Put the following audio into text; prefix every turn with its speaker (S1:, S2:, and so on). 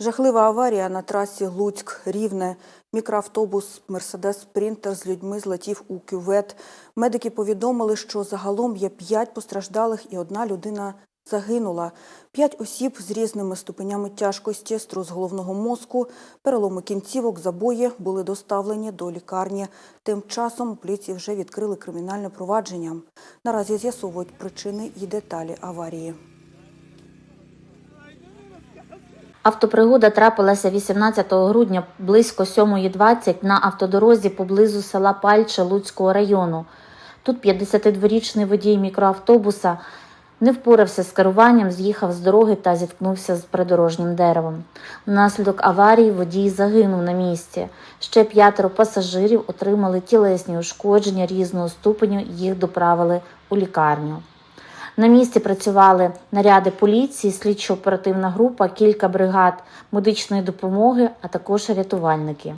S1: Жахлива аварія на трасі Луцьк-Рівне. Мікроавтобус Мерседес Спрінтер з людьми злетів у кювет. Медики повідомили, що загалом є п'ять постраждалих і одна людина загинула. П'ять осіб з різними ступенями тяжкості, струс головного мозку, переломи кінцівок, забої були доставлені до лікарні. Тим часом у поліції вже відкрили кримінальне провадження. Наразі з'ясовують причини і деталі аварії.
S2: Автопригода трапилася 18 грудня близько 7.20 на автодорозі поблизу села Пальче Луцького району. Тут 52-річний водій мікроавтобуса не впорався з керуванням, з'їхав з дороги та зіткнувся з придорожнім деревом. Внаслідок аварії водій загинув на місці. Ще п'ятеро пасажирів отримали тілесні ушкодження різного ступеню, їх доправили у лікарню. На місці працювали наряди поліції, слідчо-оперативна група, кілька бригад медичної допомоги, а також рятувальники.